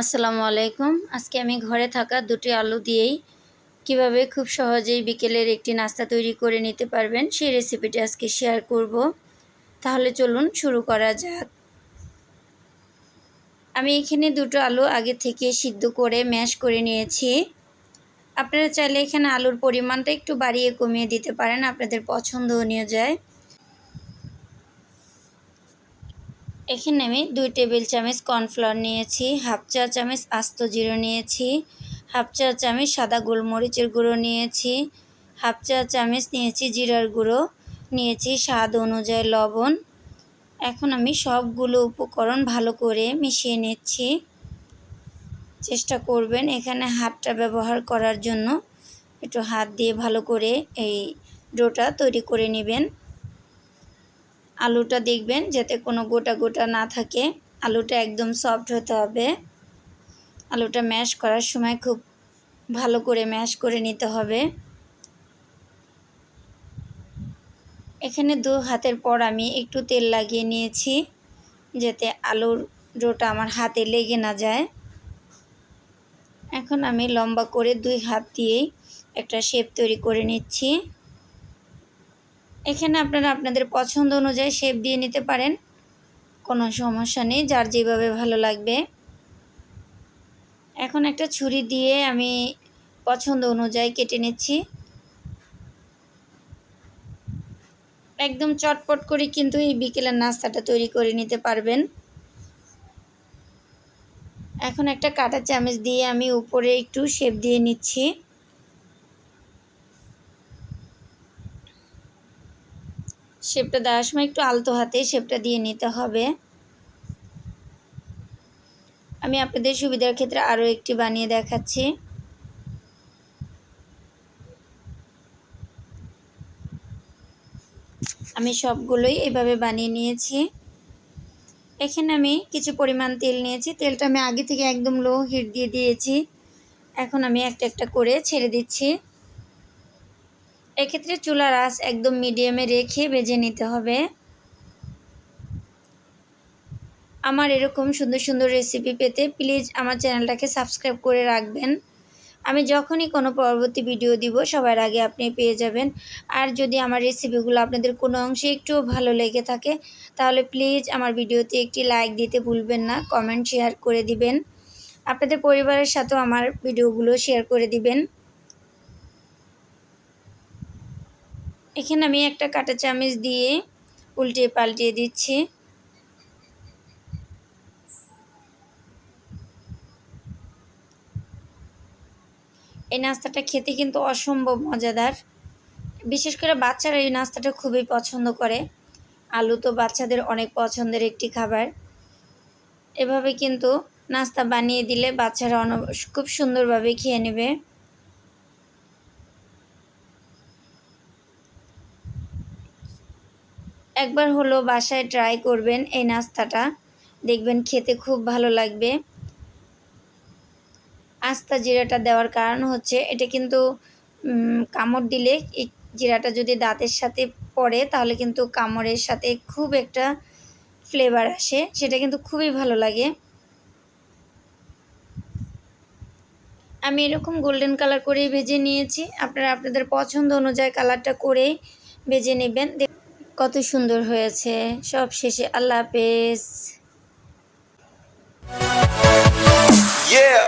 আসসালামু আলাইকুম। আজকে আমি ঘরে থাকা দুটি আলু দিয়েই কীভাবে খুব সহজেই বিকেলের একটি নাস্তা তৈরি করে নিতে পারবেন সেই রেসিপিটি আজকে শেয়ার করব। তাহলে চলুন শুরু করা যাক। আমি এখানে দুটো আলু আগে থেকে সিদ্ধ করে ম্যাশ করে নিয়েছি। আপনারা চাইলে এখানে আলুর পরিমাণটা একটু বাড়িয়ে কমিয়ে দিতে পারেন, আপনাদের পছন্দ অনুযায়ী এখানে আমি দুই টেবিল চামচ কর্নফ্লাওয়ার নিয়েছি, হাফ চা চামচ আস্ত জিরো নিয়েছি, হাফ চা চামচ সাদা গোলমরিচের গুঁড়ো নিয়েছি, হাফ চা চামচ নিয়েছি জিরার গুঁড়ো, নিয়েছি স্বাদ অনুযায়ী লবণ। এখন আমি সবগুলো উপকরণ ভালো করে মিশিয়ে নিচ্ছি। চেষ্টা করবেন এখানে হাতটা ব্যবহার করার জন্য। একটু হাত দিয়ে ভালো করে এই ডোটা তৈরি করে নেবেন। আলুটা দেখবেন যাতে কোনো গোটা গোটা না থাকে। আলুটা একদম সফট হতে হবে। আলুটা ম্যাশ করার সময় খুব ভালো করে ম্যাশ করে নিতে হবে। এখানে দু হাতের পর আমি একটু তেল লাগিয়ে নিয়েছি যাতে আলুর ডোটা আমার হাতে লেগে না যায়। এখন আমি লম্বা করে দুই হাত দিয়েই একটা শেপ তৈরি করে নিচ্ছি। এখানে আপনারা আপনাদের পছন্দ অনুযায়ী শেপ দিয়ে নিতে পারেন। কোনো সমস্যা নেই, যার যেভাবে ভালো লাগবে। এখন একটা ছুরি দিয়ে আমি পছন্দ অনুযায়ী কেটে নিচ্ছি। একদম চটপট করে কিন্তু এই বিকেলের নাস্তাটা তৈরি করে নিতে পারবেন। এখন একটা কাটা চামচ দিয়ে আমি উপরে একটু শেপ দিয়ে নিচ্ছি। শেপটা দেওয়ার সময় একটু আলতো হাতে শেপটা দিয়ে নিতে হবে। আমি আপনাদের সুবিধার ক্ষেত্রে আরও একটি বানিয়ে দেখাচ্ছি। আমি সবগুলোই এভাবে বানিয়ে নিয়েছি। এখানে আমি কিছু পরিমাণ তেল নিয়েছি। তেলটা আমি আগে থেকে একদম লো হিট দিয়ে দিয়েছি। এখন আমি একটা একটা করে ছেড়ে দিচ্ছি। এক্ষেত্রে চুলার আঁচ একদম মিডিয়ামে রেখে বেজে নিতে হবে। আমার এরকম সুন্দর সুন্দর রেসিপি পেতে প্লিজ আমার চ্যানেলটাকে সাবস্ক্রাইব করে রাখবেন। আমি যখনই কোনো পরবর্তী ভিডিও দিব, সবার আগে আপনি পেয়ে যাবেন। আর যদি আমার রেসিপিগুলো আপনাদের কোনো অংশে একটু ভালো লেগে থাকে, তাহলে প্লিজ আমার ভিডিওতে একটি লাইক দিতে ভুলবেন না কমেন্ট শেয়ার করে দিবেন। আপনাদের পরিবারের সাথেও আমার ভিডিওগুলো শেয়ার করে দিবেন। এখানে আমি একটা কাঁটা চামচ দিয়ে উল্টে পাল্টিয়ে দিচ্ছি। এই নাস্তাটা খেতে কিন্তু অসম্ভব মজাদার। বিশেষ করে বাচ্চারা এই নাস্তাটা খুবই পছন্দ করে। আলু তো বাচ্চাদের অনেক পছন্দের একটি খাবার। এভাবে কিন্তু নাস্তা বানিয়ে দিলে বাচ্চারা অন খুব সুন্দরভাবে খেয়ে নেবে। একবার হলো বাসায় ট্রাই করবেন এই নাস্তাটা। দেখবেন খেতে খুব ভালো লাগবে। আস্তা জিরাটা দেওয়ার কারণ হচ্ছে, এটা কিন্তু কামড় দিলে এই জিরাটা যদি দাঁতের সাথে পড়ে, তাহলে কিন্তু কামড়ের সাথে খুব একটা ফ্লেভার আসে। সেটা কিন্তু খুবই ভালো লাগে। আমি এরকম গোল্ডেন কালার করেই ভেজে নিয়েছি। আপনারা আপনাদের পছন্দ অনুযায়ী কালারটা করেই ভেজে নেবেন। কত সুন্দর হয়েছে সব শেষে আল্লাহ হাফেজ Yeah.